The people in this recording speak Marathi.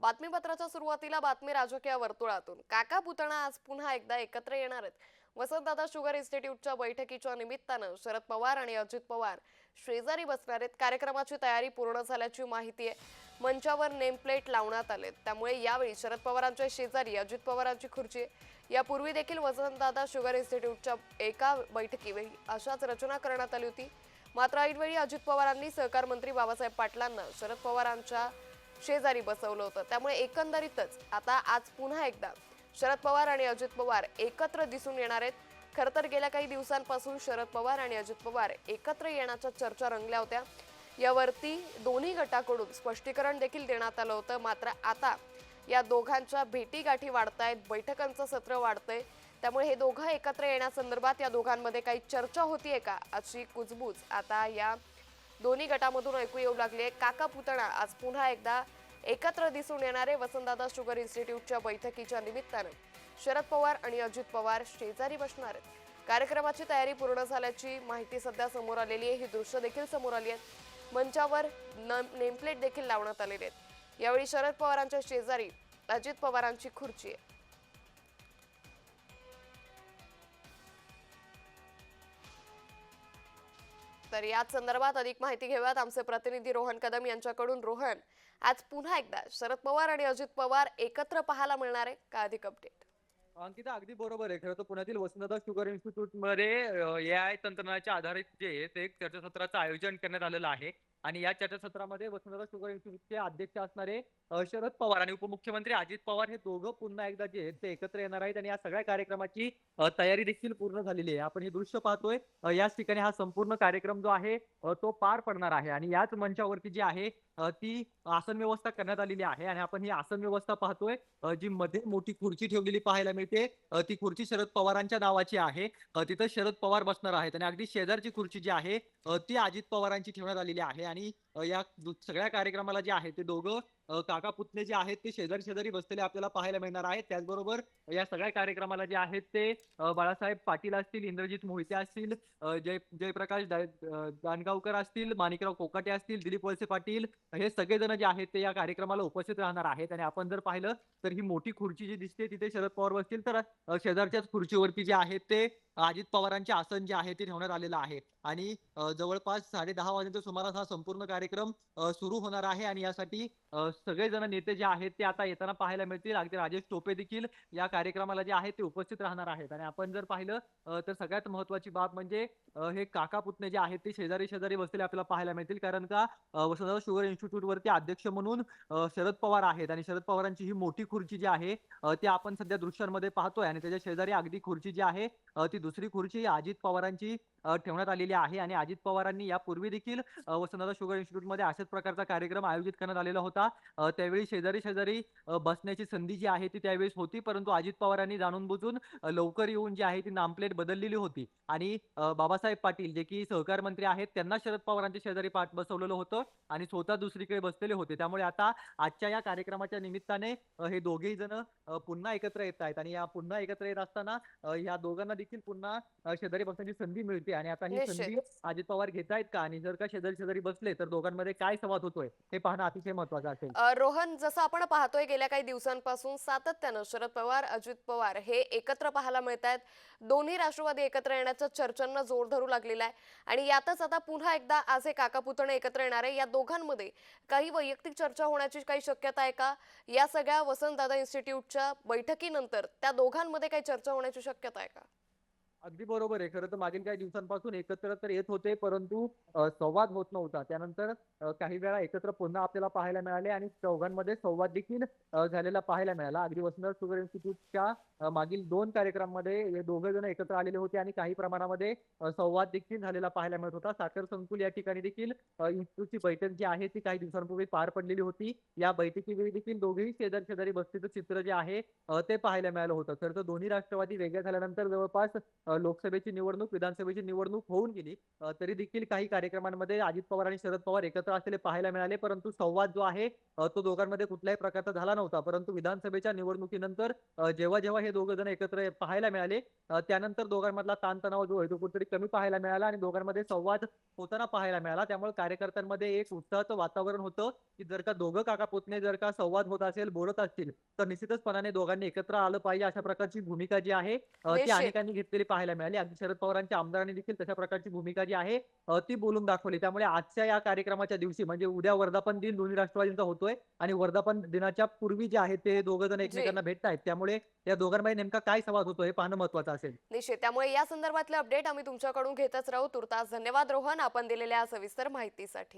बातमीपत्राच्या सुरुवातीला बातमी राजकीय वर्तुळातून. काका पुतणा आज पुन्हा एकदा एकत्र येणार आहेत. वसंतदादा शुगर इन्स्टिट्यूटच्या बैठकीच्या निमित्तानं शरद पवार आणि अजित पवार शेजारी बसणार आहेत. कार्यक्रमाची तयारी पूर्ण झाल्याची माहिती आहे. मंचावर नेमप्लेट लावण्यात आलेत त्यामुळे यावेळी शरद पवारांच्या शेजारी अजित पवारांची खुर्ची यापूर्वी देखील वसंतदादा शुगर इन्स्टिट्यूटच्या एका बैठकीवेळी अशाच रचना करण्यात आली होती. मात्र ऐनवेळी अजित पवारांनी सहकार मंत्री बाबासाहेब पाटलांना शरद पवारांच्या शेजारी बसवलं होतं. त्यामुळे एकंदरीतच आता आज पुन्हा एकदा शरद पवार आणि अजित पवार एकत्र दिसून येणार आहेत. खरं तर गेल्या काही दिवसांपासून शरद पवार आणि अजित पवार एकत्र येण्याच्या चर्चा रंगल्या होत्या. यावरती दोन्ही गटाकडून स्पष्टीकरण देखील देण्यात आलं होतं. मात्र आता या दोघांच्या भेटीगाठी वाढतायत बैठकांचं सत्र वाढतंय. त्यामुळे हे दोघं एकत्र येण्यासंदर्भात या दोघांमध्ये काही चर्चा होतीये का? अशी कुजबूज आता या दोन्ही गटामधून ऐकू येऊ लागले. काका पुतणा आज पुन्हा एकदा एकत्र दिसून येणारे वसंतदादा शुगर इन्स्टिट्यूटच्या बैठकीच्या निमित्तानं. शरद पवार आणि अजित पवार शेजारी बसणार आहेत. कार्यक्रमाची तयारी पूर्ण झाल्याची माहिती सध्या समोर आलेली आहे. ही दृश्य देखील समोर आली आहेत. मंचावर नेमप्लेट देखील लावण्यात आलेले आहेत. यावेळी शरद पवारांच्या शेजारी अजित पवारांची खुर्ची आहे. तर याच संदर्भात अधिक माहिती घेऊयात आमचे प्रतिनिधी रोहन कदम यांच्याकडून. रोहन आज पुन्हा एकदा शरद पवार आणि अजित पवार एकत्र पाहायला मिळणार आहे का अधिक अपडेट अंकिता अगदी बरोबर आहे. खरं तर पुण्यातील वसंतदादा शुगर इन्स्टिट्यूटमध्ये ए आय तंत्रज्ञानाच्या आधारित जे ते एक चर्चासत्राचं आयोजन करण्यात आलेलं आहे. आणि या चर्चासत्रामध्ये वसंतदादा शुगर इन्स्टिट्यूटचे अध्यक्ष असणारे शरद पवार आणि उपमुख्यमंत्री अजित पवार हे दोघं पुन्हा एकदा जे आहेत ते एकत्र येणार आहेत आणि या सगळ्या कार्यक्रमाची तयारी देखील पूर्ण झालेली आहे. आपण हे दृश्य पाहतोय याच ठिकाणी हा संपूर्ण कार्यक्रम जो आहे तो पार पडणार आहे. आणि याच मंचावरती जे आहे ती आसन व्यवस्था करण्यात आलेली आहे आणि आपण ही आसन व्यवस्था पाहतोय जी मध्ये मोठी खुर्ची ठेवलेली पाहायला मिळते. ती खुर्ची शरद पवारांच्या नावाची आहे. तिथं शरद पवार बसणार आहेत आणि अगदी शेजारची खुर्ची जी आहे ती अजित पवारांची ठेवण्यात आलेली आहे आणि या सगळ्या कार्यक्रमाला जे आहे ते दोघं काका पुतणे जे आहेत ते शेजारी शेजारी बसलेले आपल्याला पाहायला मिळणार आहेत. त्याचबरोबर या सगळ्या कार्यक्रमाला जे आहेत ते बाळासाहेब पाटील असतील इंद्रजित मोहिते असतील जय जयप्रकाश दानगावकर असतील माणिकराव कोकाटे असतील दिलीप वळसे पाटील हे सगळेजण जे आहेत ते या कार्यक्रमाला उपस्थित राहणार आहेत. आणि आपण जर पाहिलं तर ही मोठी खुर्ची जी दिसते तिथे शरद पवार बसतील तर शेजारच्याच खुर्चीवरती जे आहेत ते अजित पवारांचे आसन जे आहे ते ठेवण्यात आलेलं आहे. आणि जवळपास साडे दहा वाजेच्या सुमारास हा संपूर्ण कार्यक्रम सुरू होणार आहे. आणि यासाठी सगळेजण नेते जे आहेत ते आता येताना पाहायला मिळतील. अगदी राजेश टोपे देखील या कार्यक्रमाला जे आहे ते उपस्थित राहणार आहेत. आणि आपण जर पाहिलं तर सगळ्यात महत्वाची बाब म्हणजे हे काका पुतणे जे आहेत ते शेजारी शेजारी बसलेले आपल्याला पाहायला मिळतील. कारण का वसंत शुगर इन्स्टिट्यूट वरती अध्यक्ष म्हणून शरद पवार आहेत. आणि शरद पवारांची ही मोठी खुर्ची जी आहे ती आपण सध्या दृश्यांमध्ये पाहतोय. आणि त्याच्या शेजारी अगदी खुर्ची जी आहे ती दुसरी खुर्ची अजित पवारांची ठेवण्यात आलेली आहे आणि अजित पवारांनी यापूर्वी देखील वसंतदादा शुगर इन्स्टिट्यूटमध्ये अशाच प्रकारचा कार्यक्रम आयोजित करण्यात आलेला होता. त्यावेळी शेजारी शेजारी बसण्याची संधी जी आहे ती त्यावेळेस होती परंतु अजित पवारांनी जाणून बुजून लवकर येऊन जी आहे ती नामप्लेट बदललेली होती. आणि बाबासाहेब पाटील जे की सहकार मंत्री आहेत त्यांना शरद पवारांच्या शेजारी पाठ बसवलेलं होतं आणि स्वतः दुसरीकडे बसलेले होते. त्यामुळे आता आजच्या या कार्यक्रमाच्या निमित्ताने हे दोघेही जण पुन्हा एकत्र येत आहेत आणि या पुन्हा एकत्र येत असताना या दोघांना देखील पुन्हा अ, शेजारी बसण्याची संधी मिळते आणि आता ही. संधी अजित पवार घेत आहेत का? आणि जर का शेजारी शेजारी बसले तर दोघांमध्ये काय संवाद होतोय? हे पाहणं अतिशय महत्वाचं असेल. रोहन जसं आपण पाहतोय गेल्या काही दिवसांपासून सातत्यानं शरद पवार अजित पवार हे एकत्र पाहायला मिळत आहेत दोन्ही राष्ट्रवादी एकत्र येण्याच्या चर्चांना जोर धरू लागलेला आहे. आणि यातच आता पुन्हा एकदा आज हे काका पुतणे एकत्र येणार आहे. या दोघांमध्ये काही वैयक्तिक चर्चा होण्याची काही शक्यता आहे का? या सगळ्या वसंतदादा इन्स्टिट्यूटच्या बैठकीनंतर त्या दोघांमध्ये काही चर्चा होण्याची शक्यता आहे का? अगदी बरोबर आहे. खरं तर मागील काही दिवसांपासून एकत्र तर येत होते परंतु संवाद होत नव्हता. त्यानंतर काही वेळा एकत्र पुन्हा आपल्याला पाहायला मिळाले आणि चौघांमध्ये संवाद देखील झालेला पाहायला मिळाला. अगदी वसंतदादा शुगर इन्स्टिट्यूटच्या मागील दोन कार्यक्रमामध्ये हे दोघे जण एकत्र आलेले होते आणि काही प्रमाणामध्ये संवाद देखील झालेला पाहायला मिळत होता. साखर संकुल या ठिकाणी देखील इन्स्टिट्यूटची बैठक जी आहे ती काही दिवसांपूर्वी पार पडलेली होती. या बैठकीवेळी देखील दोघेही शेजारी शेजारी बसतीचं चित्र जे आहे ते पाहायला मिळालं होतं. खरं तर दोन्ही राष्ट्रवादी वेगळ्या झाल्यानंतर जवळपास लोकसभेची निवडणूक विधानसभेची निवडणूक होऊन गेली तरी देखील काही कार्यक्रमांमध्ये अजित पवार आणि शरद पवार एकत्र असलेले पाहायला मिळाले. परंतु संवाद जो आहे तो दोघांमध्ये कुठल्याही प्रकारचा झाला नव्हता. परंतु विधानसभेच्या निवडणुकीनंतर जेव्हा जेव्हा हे दोघ जण एकत्र पाहायला मिळाले त्यानंतर दोघांमधला ताणतणाव जो आहे तो कुठेतरी कमी पाहायला मिळाला आणि दोघांमध्ये संवाद होताना पाहायला मिळाला. त्यामुळे कार्यकर्त्यांमध्ये एक उत्साहाचं वातावरण होतं की जर का दोघं काका पुतणे जर का संवाद होत असेल बोलत असतील तर निश्चितचपणाने दोघांनी एकत्र आलं पाहिजे अशा प्रकारची भूमिका जी आहे ती. अनेकांनी घेतलेली पाहायला मिळाली. अगदी शरद पवारांच्या आमदारांनी देखील तशा प्रकारची भूमिका जी आहे ती बोलून दाखवली. त्यामुळे आजच्या या कार्यक्रमाच्या दिवशी म्हणजे उद्या वर्धापन दिन दोन्ही राष्ट्रवादींचा होतोय आणि वर्धापन दिनाच्या पूर्वी जे आहे ते दोघं जण एकमेकांना भेटतायत त्यामुळे या दोघांमध्ये नेमका काय संवाद होतो हे पाहणं महत्वाचं असेल. निश्चित. त्यामुळे या संदर्भातले अपडेट आम्ही तुमच्याकडून घेतच राहू. तुर्तास धन्यवाद रोहन. आपण दिलेल्या सविस्तर माहितीसाठी.